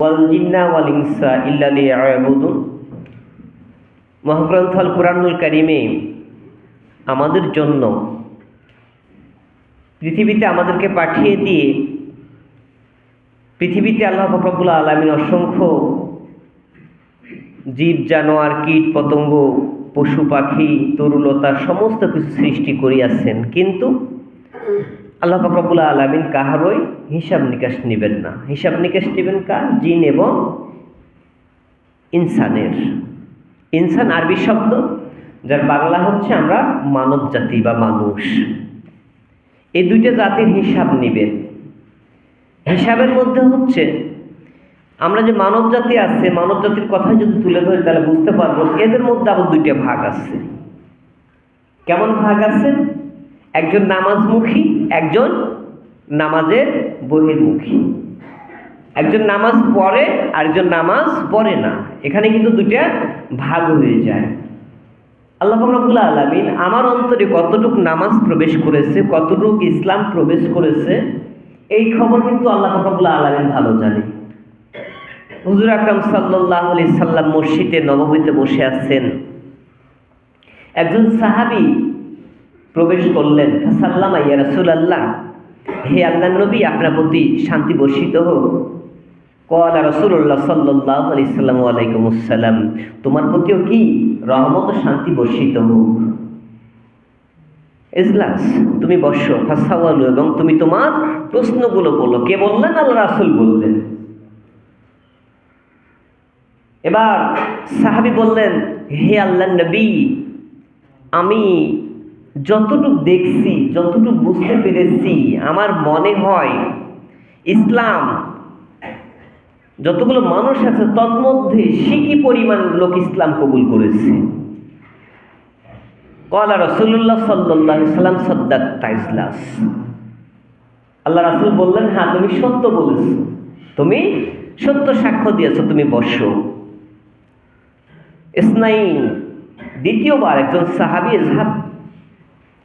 ওয়াল জিন্না ওয়াল ইনসা ইল্লা লিয়াবুদুন মহাগ্রন্থ কোরআনুল কারিমে আমাদের জন্য পৃথিবীতে আমাদেরকে পাঠিয়ে দিয়ে পৃথিবীতে আল্লাহ ফকরবুল আলমিন অসংখ্য জীব, জানোয়ার, কীট, পতঙ্গ, পশু, পাখি, তরুলতা, সমস্ত কিছু সৃষ্টি করিয়াছেন। কিন্তু আল্লাহ ফকরবুল আলমিন কাহারই হিসাব নিকাশ নেবেন না। হিসাব নিকাশ নেবেন কার? জিন এবং ইনসানের। ইনসান আরবি শব্দ, যার বাংলা হচ্ছে আমরা মানব জাতি বা মানুষ। এই দুইটা জাতির হিসাব নেবেন। হিসাবের মধ্যে হচ্ছে, আমরা যে মানব জাতি আছে, মানব জাতির কথা যদি তুলে ধরি তাহলে বুঝতে পারব এদের মধ্যে আবার দুইটা ভাগ আছে। কেমন ভাগ আছে? একজন নামাজমুখী, একজন নামাজের বহির্মুখী। একজন নামাজ পড়ে, আরেকজন নামাজ পড়ে না। এখানে কিন্তু দুইটা ভাগ হয়ে যায়। আল্লাহ রবুল্লা আলমিন আমার অন্তরে কতটুক নামাজ প্রবেশ করেছে, কতটুক ইসলাম প্রবেশ করেছে, এই খবর কিন্তু আল্লাহ রবুল্লা আলমিন ভালো জানে। হুজুর আকরাম সাল্লাহ আলি সাল্লাম মসজিদে নবমীতে বসে আছেন। একজন সাহাবি প্রবেশ করলেন। সাল্লাম আইয়া রাসুল আল্লাহ হে আল্লাহ নবী, আপনার প্রতি শান্তি বর্ষিত হোক। কলা রসুল্লাহ সাল্লাহ আলি সাল্লাম আলাইকুম আসসালাম, তোমার প্রতিও কি রহমত শান্তি বর্ষিত হোক? এজলাস তুমি বর্ষ ফাঁসাওয়ালু, এবং তুমি তোমার প্রশ্নগুলো বলো। কে বললেন? আল্লাহ রাসুল বললেন। এবার সাহাবি বললেন, হে আল্লাহ নবী, আমি যতটুক দেখছি, যতটুক বুঝতে পেরেছি, আমার মনে হয় ইসলাম যতগুলো মানুষ আছে, তন্মধ্যে সিকি পরিমাণ লোক ইসলাম কবুল করেছে? কলা রসুল্লাহ সাল্লাহ সাল্লাম সদ্দাক্তা ইসলাস আল্লাহ রাসুল বললেন হ্যাঁ তুমি সত্য বলেছ। তুমি সত্য সাক্ষ্য দিয়েছ, তুমি বর্ষ ইসনাইন দ্বিতীয়বার একজন সাহাবি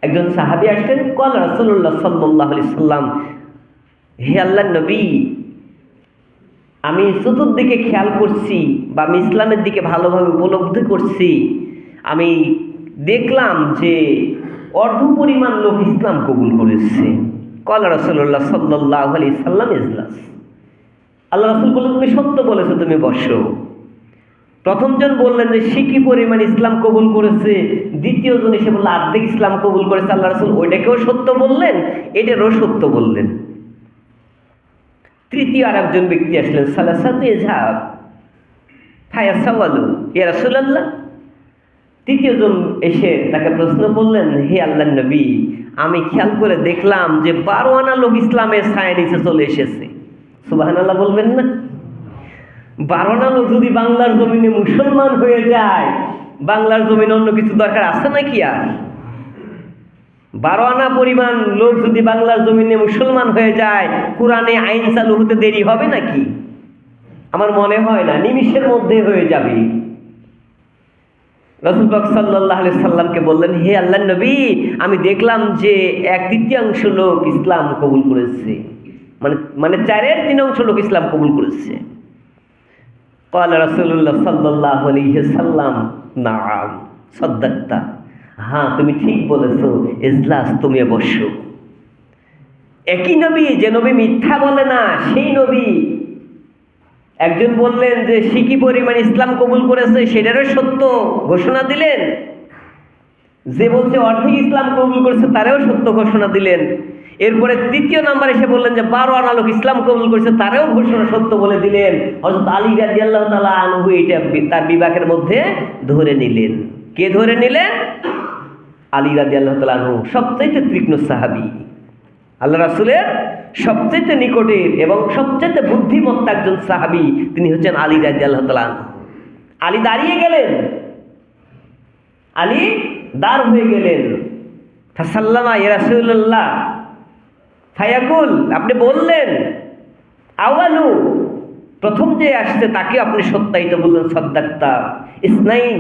একজন সাহাবি আসলেন, কল রসুল্লাহ সাল্লাহ সাল্লাম, হে আল্লাহ নবী, আমি চতুর্দিকে খেয়াল করছি বা আমি ইসলামের দিকে ভালোভাবে উপলব্ধি করছি। আমি দেখলাম যে অর্ধ পরিমাণ লোক ইসলাম কবুল করেছে। কল রসল্লাহ সাল্লাহ আলি সাল্লাম ইজলাস। আল্লাহ রসুল বললেন, তুমি সত্য বলেছ, তুমি বসো। প্রথমজন বললেন যে শিখি পরিমাণ ইসলাম কবুল করেছে? দ্বিতীয়জন এসে বলল আর্ধেক ইসলাম কবুল করেছে আল্লাহ রসুল। ওইটাকেও সত্য বললেন, এটারও সত্য বললেন। তৃতীয় আর একজন ব্যক্তি আসলেন, সালাসাতু ইয়া রাসূলুল্লাহ? তৃতীয়জন এসে তাকে প্রশ্ন করলেন, হে আল্লাহ নবী, আমি খেয়াল করে দেখলাম যে বারো আনা লোক ইসলামের ছায়া নিচে চলে এসেছে। সুবাহানাল্লাহ বলবেন না? বারো লোক যদি বাংলার জমিনে মুসলমান হয়ে যায়, বাংলার জমিনে অন্য কিছু দরকার আছে নাকি আর? বারো আনা পরিমাণ লোক যদি বাংলার জমিনে মুসলমান হয়ে যায়, কোরআনে আইন চালু হতে দেরি হবে নাকি? আমার মনে হয় না, নিমিষের মধ্যে হয়ে যাবে। রসুলবাক সাল্লাহ সাল্লামকে বললেন, হে আল্লাহ নবী, আমি দেখলাম যে এক তৃতীয়াংশ লোক ইসলাম কবুল করেছে। মানে মানে চারের তিন অংশ লোক ইসলাম কবুল করেছে। কল রসুল্লাহ সাল্লাহ আলিহে সাল্লাম নাম সদ্দাক্তা হ্যাঁ তুমি ঠিক বলেছ, ইজলাস তুমি অবশ্য। একই নবী, যে নবী মিথ্যা বলে না, সেই নবী। একজন বললেন যে সিকি পরিমাণ ইসলাম কবুল করেছে, সেটারও সত্য ঘোষণা দিলেন? যে বলছে, অর্ধেক ইসলাম কবুল করেছে, তারাও সত্য ঘোষণা দিলেন। এরপরে তৃতীয় নাম্বার এসে বললেন যে, বারো আনা লোক ইসলাম কবুল করেছে, তারেও ঘোষণা সত্য বলে দিলেন। অর্থাৎ আলী রাজি আল্লাহ তালা আনহু এটা তার বিভাগের মধ্যে ধরে নিলেন। কে ধরে নিলেন? আলী রাজি আল্লাহ তালা আনহু, সবচাইতে তীক্ষ্ণ সাহাবি। আল্লাহ রাসুলের সবচেয়ে নিকটের এবং সবচেয়ে বুদ্ধিমত্তা একজন সাহাবি, তিনি হচ্ছেন আলী রাজি আল্লাহ তালান আলী দাঁড়িয়ে গেলেন। আলী দাঁড় হয়ে গেলেন। ফাসাল্লামা ইরাসুল্লাহ ফায়াকুল আপনি বললেন, আওয়ালু, প্রথম যে আসছে তাকে আপনি সত্যায়িত বললেন, সদ্দাক্তা, ইসনাইন,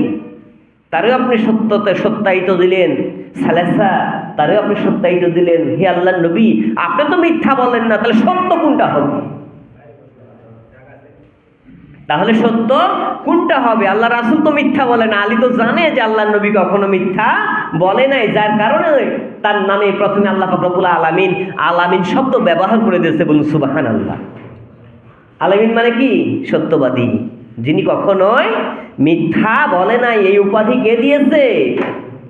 তারও আপনি সত্যতে সত্যায়িত দিলেন, সালেসা, তারও আপনি সত্যায়িত দিলেন, হে আল্লাহ নবী, আপনি তো মিথ্যা বলেন না, তাহলে সত্য কোনটা হবে? তাহলে সত্য? কোনটা হবে? আল্লাহ রাসুল তো মিথ্যা বলে না। আলী তো জানে যে আল্লাহ নবী কখনো মিথ্যা বলে নাই। যার কারণে তার নামে প্রথমে আল্লাহ রব্বুল আলামিন আলামিন শব্দ ব্যবহার করে দিয়েছে বলুন সুবাহান আল্লাহ আলামিন মানে কি? সত্যবাদী। যিনি কখনোই মিথ্যা বলে নাই। এই উপাধি কে দিয়েছে?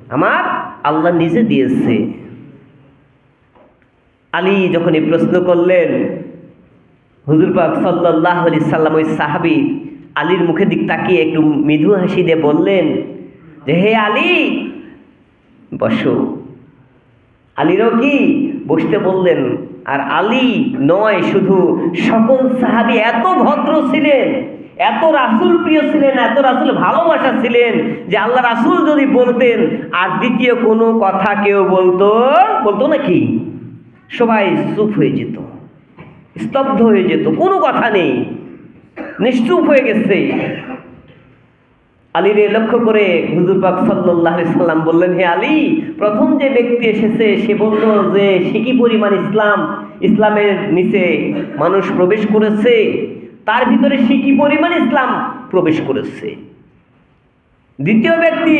আমার আল্লাহ নিজে দিয়েছে। আলী যখন এই প্রশ্ন করলেন হুজুর পাক সাল্লাহ আলি সাল্লাম ওই সাহাবি আলীর মুখের দিক তাকিয়ে একটু মৃদু হাসি দিয়ে বললেন, যে হে আলী, বসো। আলীরও কি বসতে বললেন, আর আলী নয়, শুধু সকল সাহাবি এত ভদ্র ছিলেন, এত রাসুল প্রিয় ছিলেন, এত রাসুল ভালোবাসা ছিলেন যে আল্লাহ রাসুল যদি বলতেন, আর দ্বিতীয় কোনো কথা কেউ বলতো বলতো নাকি? সবাই চুপ হয়ে যেত। স্তব্ধ হয়ে যেত, কোনো কথা নেই। নিশ্চুপ হয়ে গেছে। আলীরে লক্ষ্য করে হুজুর পাক সাল্লাহ সাল্লাম বললেন, হে আলী, প্রথম যে ব্যক্তি এসেছে, সে বলল যে, সে কি পরিমাণ ইসলাম? ইসলামের নিচে মানুষ প্রবেশ করেছে, তার ভিতরে সে কি পরিমাণ ইসলাম প্রবেশ করেছে? দ্বিতীয় ব্যক্তি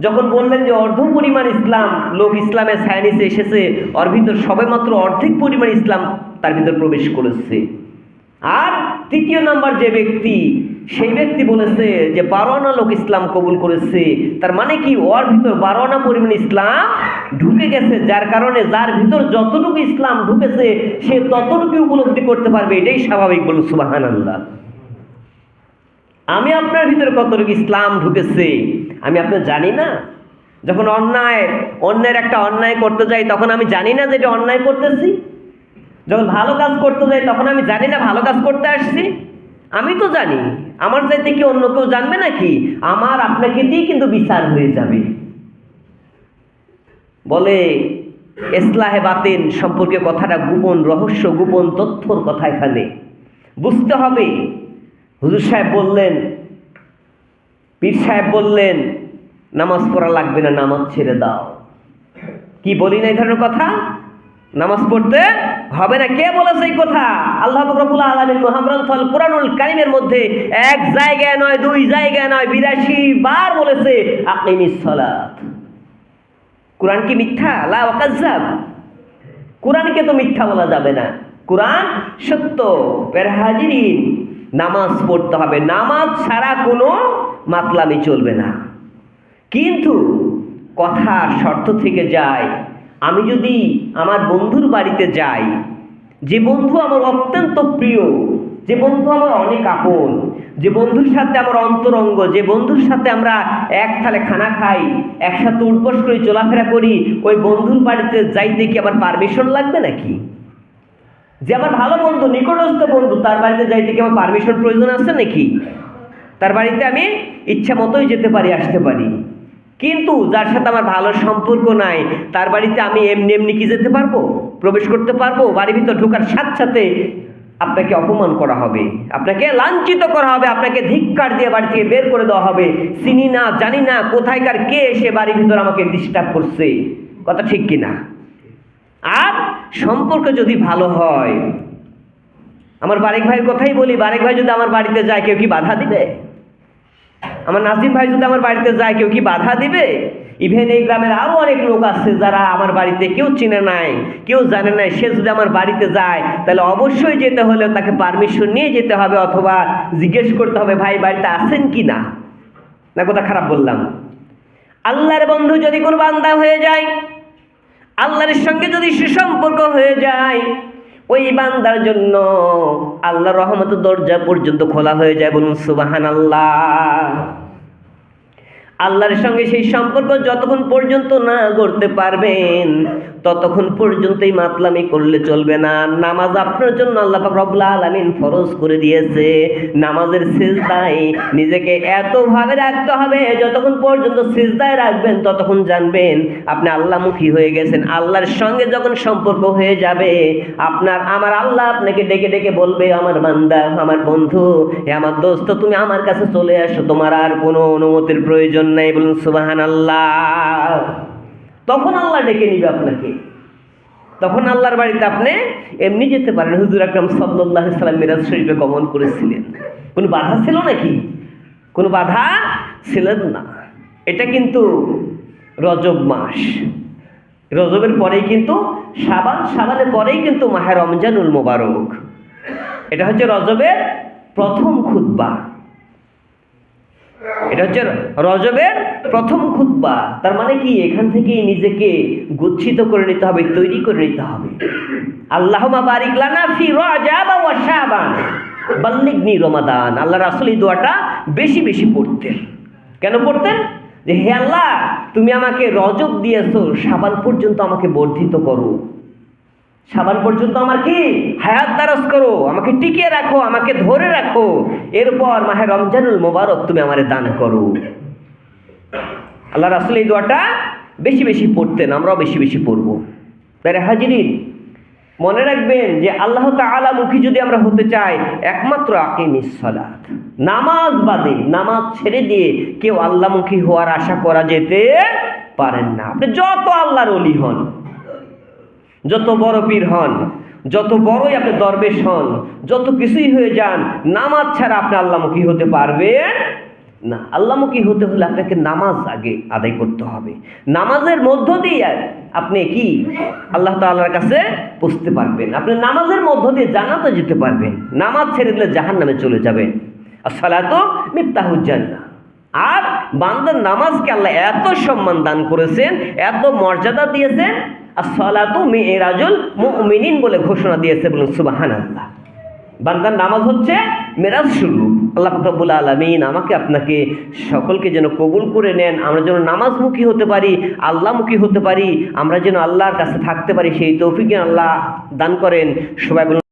যখন বললেন যে, অর্ধ পরিমাণ ইসলাম, লোক ইসলামের সায়ানিসে এসেছে, ওর ভিতর সবেমাত্র অর্ধেক পরিমাণ ইসলাম তার ভিতর প্রবেশ করেছে। আর তৃতীয় নাম্বার যে ব্যক্তি, সেই ব্যক্তি বলেছে যে বারো আনা লোক ইসলাম কবুল করেছে। তার মানে কি? ওর ভিতর বারো আনা পরিমাণ ইসলাম ঢুকে গেছে, যার কারণে যার ভিতর যতটুকু ইসলাম ঢুকেছে, সে ততটুকু উপলব্ধি করতে পারবে। এটাই স্বাভাবিক বলুন সুবাহান আল্লাহ আমি আপনার ভিতরে কতটুকু ইসলাম ঢুকেছে, আমি আপনার জানি না। যখন অন্যায়, অন্যের একটা অন্যায় করতে যাই, তখন আমি জানি না যে এটা অন্যায় করতেছি। যখন ভালো কাজ করতে যাই, তখন আমি জানি না ভালো কাজ করতে আসছি। আমি তো জানি, আমার চাইতে কি অন্য কেউ জানবে নাকি? আমার আপনাকে দিয়ে কিন্তু বিচার হয়ে যাবে। বলে এসলাহে বাতেন সম্পর্কে কথাটা গোপন, রহস্য গোপন, তথ্যর কথা এখানে। বুঝতে হবে, হুজুর সাহেব বললেন, পীর সাহেব বললেন, নামাজ পড়া লাগবে না, নামাজ ছেড়ে দাও। কি বলি না এই ধরনের কথা? নামাজ পড়তে হবে না। কে বলেছে এই কথা? আল্লাহ রবুল আলমিন মহাগ্রন্থ আল কোরআনুল কারিমের মধ্যে এক জায়গায় নয়, দুই জায়গায় নয়, বিরাশি বার বলেছে আপনি মিসলাত কোরআন কি মিথ্যা? লা ওয়াকাজ্জাব। কোরআনকে তো মিথ্যা বলা যাবে না। কোরআন সত্য। পেরহাজিরিন নামাজ পড়তে হবে। নামাজ ছাড়া কোনো মাতলামি চলবে না। কিন্তু কথা শর্ত থেকে যায় আমি যদি আমার বন্ধুর বাড়িতে যাই, যে বন্ধু আমার অত্যন্ত প্রিয়, যে বন্ধু আমার অনেক আপন, যে বন্ধুর সাথে আমার অন্তরঙ্গ, যে বন্ধুর সাথে আমরা এক থালে খানা খাই, একসাথে উঠবস করি চলাফেরা করি, ওই বন্ধুর বাড়িতে যাইতে কি আমার পারমিশন লাগবে নাকি? যে আমার ভালো বন্ধু, নিকটস্থ বন্ধু, তার বাড়িতে যাইতে কি আমার পারমিশন প্রয়োজন আছে নাকি? তার বাড়িতে আমি ইচ্ছা মতোই যেতে পারি, আসতে পারি। কিন্তু যার সাথে আমার ভালো সম্পর্ক নাই, তার বাড়িতে আমি এমনি এমনি কি যেতে পারব? প্রবেশ করতে পারব? বাড়ির ভিতর ঢোকার সাথে সাথে আপনাকে অপমান করা হবে, আপনাকে লাঞ্ছিত করা হবে, আপনাকে ধিক্কার দিয়ে বাড়ি থেকে বের করে দেওয়া হবে। চিনি না, জানি না কোথায়কার কে এসে বাড়ির ভিতর আমাকে ডিস্টার্ব করছে। কথা ঠিক কিনা? আর সম্পর্ক যদি ভালো হয়, আমার বারেক ভাইয়ের কথাই বলি, বারেক ভাই যদি আমার বাড়িতে যায়, কেউ কি বাধা দিবে? আমার নাসিম ভাই যদি আমার বাড়িতে যায়, কেউ কি বাধা দিবে? ইভেন এই গ্রামের আরও অনেক লোক আছে যারা আমার বাড়িতে কেউ চিনে নাই, কেউ জানে নাই। সে যদি আমার বাড়িতে যায়, তাহলে অবশ্যই যেতে হলে তাকে পারমিশন নিয়ে যেতে হবে অথবা জিজ্ঞেস করতে হবে, ভাই, বাড়িতে আছেন কি না না, কথা খারাপ বললাম। আল্লাহর বন্ধু যদি কোনো বান্দা হয়ে যায়, আল্লাহর সঙ্গে যদি সুসম্পর্ক হয়ে যায় ওই বান্দার জন্য আল্লাহ রহমত দরজা পর্যন্ত খোলা হয়ে যায় বলুন সুবাহান আল্লাহ আল্লাহর সঙ্গে সেই সম্পর্ক যতক্ষণ পর্যন্ত না করতে পারবেন, ততক্ষণ পর্যন্তই মাতলামি করলে চলবে না। নামাজ আপনার জন্য আল্লাহ পাক রব্বুল আলামিন ফরজ করে দিয়েছে। নামাজের সিজদায় নিজেকে এতভাবে রাখতে হবে, যতক্ষণ পর্যন্ত সিজদায় রাখবেন, ততক্ষণ জানবেন আপনি আল্লাহমুখী হয়ে গেছেন। আল্লাহর সঙ্গে যখন সম্পর্ক হয়ে যাবে, আপনার আমার আল্লাহ আপনাকে ডেকে ডেকে বলবে, আমার বান্দা, আমার বন্ধু, হে আমার দোস্ত, তুমি আমার কাছে চলে আসো, তোমার আর কোনো অনুমতির প্রয়োজন নাই বলুন সুবাহান আল্লাহ তখন আল্লাহ ডেকে নিবে আপনাকে। তখন আল্লাহর বাড়িতে আপনি এমনি যেতে পারেন। হুজুর আকরাম সাল্লাহ সাল্লাম মিরাজ শরীফে গমন করেছিলেন। কোনো বাধা ছিল নাকি? কোনো বাধা ছিলেন না। এটা কিন্তু রজব মাস। রজবের পরেই কিন্তু সাবান সাবানের পরেই কিন্তু মাহে রমজানুল মোবারক। এটা হচ্ছে রজবের প্রথম খুতবা। এটা হচ্ছে রজবের প্রথম খুতবা। তার মানে কি? এখান থেকেই নিজেকে গচ্ছিত করে নিতে হবে, তৈরি করে নিতে হবে। আল্লাহ বারিক ফি রজাব ওয়া রমাদান। আল্লাহ রাসূল এই দোয়াটা বেশি বেশি পড়তেন। কেন পড়তেন? যে, হে আল্লাহ, তুমি আমাকে রজব দিয়েছ সাবান পর্যন্ত আমাকে বর্ধিত করো। সাবান পর্যন্ত আমার কি হায়াত দারাজ করো, আমাকে টিকিয়ে রাখো, আমাকে ধরে রাখো। এরপর মাহে রমজানুল মোবারক তুমি আমারে দান করো। আল্লাহ রাসুল এই দোয়াটা বেশি বেশি পড়তেন, আমরাও বেশি বেশি পড়ব। তাই হাজিরিন, মনে রাখবেন যে আল্লাহ তালামুখী যদি আমরা হতে চাই, একমাত্র আকিমিস সালাত। নামাজ বাদে, নামাজ ছেড়ে দিয়ে কেউ আল্লাহমুখী হওয়ার আশা করা যেতে পারেন না। আপনি যত আল্লাহর অলি হন যত বড় পীর হন, যত বড়ই আপনি দরবেশ হন, যত কিছুই হয়ে যান, নামাজ ছাড়া আপনি আল্লাহমুখী হতে পারবেন না। আল্লাহমুখী হতে হলে আপনাকে নামাজ আগে আদায় করতে হবে। নামাজের মধ্য দিয়ে আপনি কি? আল্লাহ তাআলার কাছে পৌঁছতে পারবেন। আপনি নামাজের মধ্য দিয়ে জানাতে যেতে পারবেন। নামাজ ছেড়ে দিলে জাহান নামে চলে যাবেন। আর সালাতো মিফতাহুজ্জান্না আর বান্দার নামাজকে আল্লাহ এত সম্মান দান করেছেন, এত মর্যাদা দিয়েছেন, আর সলাতু মেয়েরাজুল মুমিনিন বলে ঘোষণা দিয়েছে বলুন সুবাহান আল্লাহ বান্দার নামাজ হচ্ছে মেরাজ শুরু। আল্লাহ ফকরবুল আলমিন আমাকে আপনাকে সকলকে যেন কবুল করে নেন, আমরা যেন নামাজমুখী হতে পারি আল্লাহমুখী হতে পারি, আমরা যেন আল্লাহর কাছে থাকতে পারি, সেই তৌফিকে আল্লাহ দান করেন। সবাই